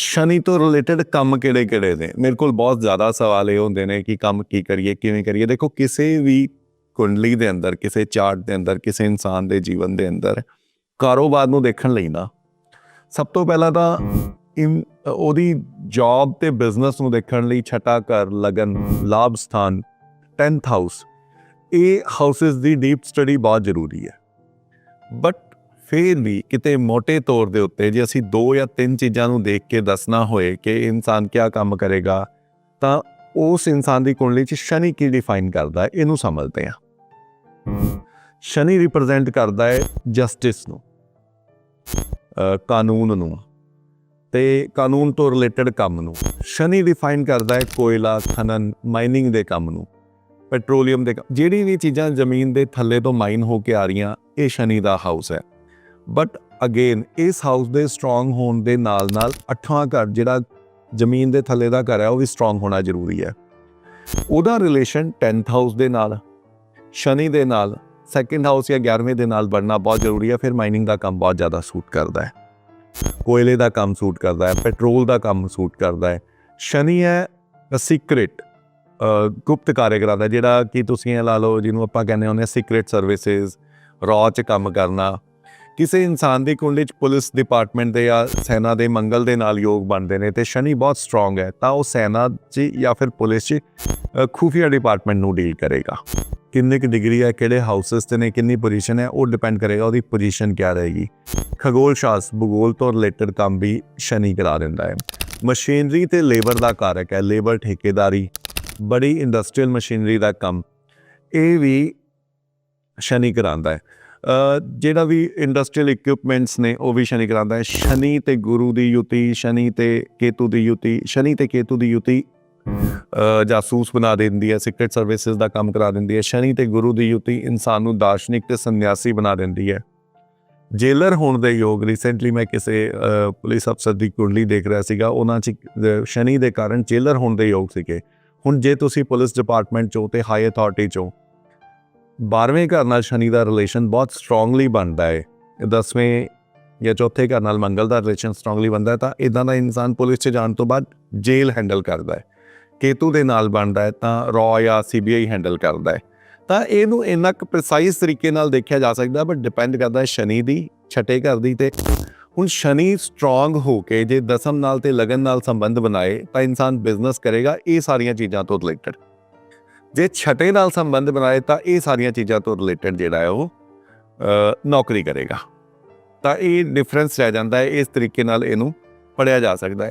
ਸ਼ਨੀ ਤੋਂ ਰਿਲੇਟਡ ਕੰਮ ਕਿਹੜੇ ਕਿਹੜੇ ਨੇ? ਮੇਰੇ ਕੋਲ ਬਹੁਤ ਜ਼ਿਆਦਾ ਸਵਾਲ ਇਹ ਹੁੰਦੇ ਨੇ ਕਿ ਕੰਮ ਕੀ ਕਰੀਏ, ਕਿਵੇਂ ਕਰੀਏ। ਦੇਖੋ, ਕਿਸੇ ਵੀ ਕੁੰਡਲੀ ਦੇ ਅੰਦਰ, ਕਿਸੇ ਚਾਰਟ ਦੇ ਅੰਦਰ, ਕਿਸੇ ਇਨਸਾਨ ਦੇ ਜੀਵਨ ਦੇ ਅੰਦਰ ਕਾਰੋਬਾਰ ਨੂੰ ਦੇਖਣ ਲਈ ਨਾ, ਸਭ ਤੋਂ ਪਹਿਲਾਂ ਤਾਂ ਇਨ, ਉਹਦੀ ਜੌਬ ਤੇ ਬਿਜ਼ਨਸ ਨੂੰ ਦੇਖਣ ਲਈ ਛਟਾ ਘਰ, ਲਗਨ, ਲਾਭ ਸਥਾਨ 10th ਹਾਊਸ ਇਹ ਹਾਊਸਸ ਦੀ ਡੀਪ ਸਟੱਡੀ ਬਹੁਤ ਜ਼ਰੂਰੀ ਹੈ। ਬਟ ਫਿਰ ਵੀ ਕਿਤੇ ਮੋٹے ਤੌਰ ਦੇ ਉੱਤੇ ਜੇ ਅਸੀਂ ਦੋ ਜਾਂ ਤਿੰਨ ਚੀਜ਼ਾਂ ਨੂੰ ਦੇਖ ਕੇ ਦੱਸਣਾ ਹੋਏ ਕਿ ਇਨਸਾਨ ਕਿਆ ਕੰਮ ਕਰੇਗਾ, ਤਾਂ ਉਸ ਇਨਸਾਨ ਦੀ ਕੁੰਡਲੀ 'ਚ ਸ਼ਨੀ ਕੀ ਡਿਫਾਈਨ ਕਰਦਾ ਹੈ, ਇਹਨੂੰ ਸਮਝਦੇ ਹਾਂ। ਸ਼ਨੀ ਰਿਪਰੈਜ਼ੈਂਟ ਕਰਦਾ ਹੈ ਜਸਟਿਸ ਨੂੰ ਕਾਨੂੰਨ ਨੂੰ ਤੇ ਕਾਨੂੰਨ ਤੋਂ ਰਿਲੇਟਡ ਕੰਮ ਨੂੰ। ਸ਼ਨੀ ਡਿਫਾਈਨ ਕਰਦਾ ਹੈ ਕੋਇਲਾ, ਖਨਨ ਮਾਈਨਿੰਗ ਦੇ ਕੰਮ ਨੂੰ ਪੈਟਰੋਲੀਅਮ ਦੇ ਕੰਮ- ਜਿਹੜੀ ਵੀ ਚੀਜ਼ਾਂ ਜ਼ਮੀਨ ਦੇ ਥੱਲੇ ਤੋਂ ਮਾਈਨ ਹੋ ਕੇ ਆ ਰਹੀਆਂ, ਇਹ ਸ਼ਨੀ ਦਾ ਹਾਊਸ ਹੈ। ਬਟ ਅਗੇਨ ਇਸ ਹਾਊਸ ਦੇ ਸਟਰੋਂਗ ਹੋਣ ਦੇ ਨਾਲ ਨਾਲ ਅੱਠਵਾਂ ਘਰ ਜਿਹੜਾ ਜ਼ਮੀਨ ਦੇ ਥੱਲੇ ਦਾ ਘਰ ਹੈ, ਉਹ ਵੀ ਸਟਰੋਂਗ ਹੋਣਾ ਜ਼ਰੂਰੀ ਹੈ। ਉਹਦਾ ਰਿਲੇਸ਼ਨ 10th ਹਾਊਸ ਦੇ ਨਾਲ, ਸ਼ਨੀ ਦੇ ਨਾਲ ਸੈਕੰਡ ਹਾਊਸ ਜਾਂ 11ਵੇਂ ਦੇ ਨਾਲ ਬਣਨਾ ਬਹੁਤ ਜ਼ਰੂਰੀ ਹੈ, ਫਿਰ ਮਾਈਨਿੰਗ ਦਾ ਕੰਮ ਬਹੁਤ ਜ਼ਿਆਦਾ ਸੂਟ ਕਰਦਾ ਹੈ। ਕੋਇਲੇ ਦਾ ਕੰਮ ਸੂਟ ਕਰਦਾ ਹੈ ਪੈਟਰੋਲ ਦਾ ਕੰਮ ਸੂਟ ਕਰਦਾ ਹੈ। ਸ਼ਨੀ ਹੈ ਅ ਸੀਕ੍ਰੀਟ ਗੁਪਤ ਕਾਰਜ ਕਰਾਦਾ ਜਿਹੜਾ ਕਿ ਤੁਸੀਂ ਇਹ ਲਾ ਲਓ, ਜਿਹਨੂੰ ਆਪਾਂ ਕਹਿੰਦੇ ਹੁੰਦੇ ਆ ਸੀਕ੍ਰੀਟ ਸਰਵਿਸਿਜ਼ ਰॉ ਚ ਕੰਮ ਕਰਨਾ। ਕਿਸੇ ਇਨਸਾਨ ਦੀ ਕੁੰਡਲੀ ਚ ਪੁਲਿਸ ਡਿਪਾਰਟਮੈਂਟ ਦੇ ਜਾਂ ਸੈਨਾ ਦੇ ਮੰਗਲ ਦੇ ਨਾਲ ਯੋਗ ਬਣਦੇ ਨੇ ਤੇ ਸ਼ਨੀ ਬਹੁਤ ਸਟਰੋਂਗ ਹੈ ਤਾਂ ਉਹ ਸੈਨਾ 'ਚ ਜਾਂ ਫਿਰ ਪੁਲਿਸ 'ਚ ਅ, ਖੂਫੀਆ ਡਿਪਾਰਟਮੈਂਟ ਨੂੰ ਡੀਲ ਕਰੇਗਾ। ਕਿੰਨੇ ਕੁ ਡਿਗਰੀ ਹੈ ਕਿਹੜੇ ਹਾਊਸਸ ਤੇ ਨੇ ਕਿੰਨੀ ਪੋਜੀਸ਼ਨ ਹੈ ਉਹ ਡਿਪੈਂਡ ਕਰੇਗਾ ਉਹਦੀ ਪੋਜੀਸ਼ਨ ਕੀ ਰਹੇਗੀ। ਖਗੋਲ ਸ਼ਾਸਤਰ ਭੂਗੋਲ ਤੋਂ ਰਿਲੇਟਡ ਕੰਮ ਵੀ ਸ਼ਨੀ ਕਰਾ ਦਿੰਦਾ ਹੈ। ਮਸ਼ੀਨਰੀ ਤੇ ਲੇਬਰ ਦਾ ਕਾਰਕ ਹੈ ਲੇਬਰ ਠੇਕੇਦਾਰੀ ਬੜੀ ਇੰਡਸਟਰੀਅਲ ਮਸ਼ੀਨਰੀ ਦਾ ਕੰਮ ਇਹ ਵੀ ਸ਼ਨੀ ਕਰਾਉਂਦਾ ਹੈ। ਜਿਹੜਾ ਵੀ ਇੰਡਸਟਰੀਅਲ ਇਕਵਿਪਮੈਂਟਸ ਨੇ, ਉਹ ਵੀ ਸ਼ਨੀ ਕਰਾਉਂਦਾ ਹੈ। ਸ਼ਨੀ ਤੇ ਗੁਰੂ ਦੀ ਯੁਤੀ, ਸ਼ਨੀ ਤੇ ਕੇਤੂ ਦੀ ਯੁਤੀ, ਸ਼ਨੀ ਤੇ ਕੇਤੂ ਦੀ ਯੁਤੀ ਜਾਸੂਸ ਬਣਾ ਦਿੰਦੀ ਹੈ ਸੀਕ੍ਰੀਟ ਸਰਵਿਸਿਜ਼ ਦਾ ਕੰਮ ਕਰਾ ਦਿੰਦੀ ਹੈ। ਸ਼ਨੀ ਤੇ ਗੁਰੂ ਦੀ ਯੁਤੀ ਇਨਸਾਨ ਨੂੰ ਦਾਰਸ਼ਨਿਕ ਤੇ ਸੰਨਿਆਸੀ ਬਣਾ ਦਿੰਦੀ ਹੈ। ਜੇਲਰ ਹੋਣ ਦੇ ਯੋਗ ਰੀਸੈਂਟਲੀ ਮੈਂ ਕਿਸੇ ਪੁਲਿਸ ਅਫਸਰ ਦੀ ਕੁੰਡਲੀ ਦੇਖ ਰਿਹਾ ਸੀਗਾ। ਉਹਨਾਂ 'ਚ ਸ਼ਨੀ ਦੇ ਕਾਰਨ ਜੇਲਰ ਹੋਣ ਦੇ ਯੋਗ ਸੀਗੇ। ਹੁਣ ਜੇ ਤੁਸੀਂ ਪੁਲਿਸ ਡਿਪਾਰਟਮੈਂਟ 'ਚੋਂ ਤੇ ਹਾਈ ਅਥਾਰਟੀ 'ਚੋਂ 12ਵੇਂ ਘਰ ਨਾਲ ਸ਼ਨੀ ਦਾ ਰਿਲੇਸ਼ਨ ਬਹੁਤ ਸਟਰੋਂਗਲੀ ਬਣਦਾ ਹੈ। 10ਵੇਂ ਜਾਂ ਚੌਥੇ ਘਰ ਨਾਲ ਮੰਗਲ ਦਾ ਰਿਲੇਸ਼ਨ ਸਟਰੋਂਗਲੀ ਬਣਦਾ ਹੈ ਤਾਂ ਇਦਾਂ ਦਾ ਇਨਸਾਨ ਪੁਲਿਸ 'ਚ ਜਾਣ ਤੋਂ ਬਾਅਦ ਜੇਲ੍ਹ ਹੈਂਡਲ ਕਰਦਾ ਹੈ। ਕੇਤੂ ਦੇ ਨਾਲ ਬਣਦਾ ਹੈ ਤਾਂ ਰॉ ਜਾਂ ਸੀਬੀਆਈ ਹੈਂਡਲ ਕਰਦਾ ਹੈ। ਤਾਂ ਇਹਨੂੰ ਇੰਨਾ ਕੁ ਪ੍ਰੀਸਾਈਜ਼ ਤਰੀਕੇ ਨਾਲ ਦੇਖਿਆ ਜਾ ਸਕਦਾ ਬਟ ਡਿਪੈਂਡ ਕਰਦਾ ਹੈ ਸ਼ਨੀ ਦੀ, ਛਟੇ ਘਰ ਦੀ ਤੇ ਹੁਣ ਸ਼ਨੀ ਸਟਰੋਂਗ ਹੋ ਕੇ ਜੇ ਦਸਮ ਨਾਲ ਤੇ ਲਗਨ ਨਾਲ ਸੰਬੰਧ ਬਣਾਏ ਤਾਂ ਇਨਸਾਨ ਬਿਜ਼ਨਸ ਕਰੇਗਾ, ਇਹ ਸਾਰੀਆਂ ਚੀਜ਼ਾਂ ਤੋਂ ਰਿਲੇਟਡ ਜੇ ਛਟੇ ਨਾਲ ਸੰਬੰਧ ਬਣਾਏ ਤਾਂ ਇਹ ਸਾਰੀਆਂ ਚੀਜ਼ਾਂ ਤੋਂ ਰਿਲੇਟਡ ਜਿਹੜਾ ਹੈ ਉਹ ਨੌਕਰੀ ਕਰੇਗਾ। ਤਾਂ ਇਹ ਡਿਫਰੈਂਸ ਰਹਿ ਜਾਂਦਾ ਹੈ, ਇਸ ਤਰੀਕੇ ਨਾਲ ਇਹਨੂੰ ਪੜਿਆ ਜਾ ਸਕਦਾ ਹੈ।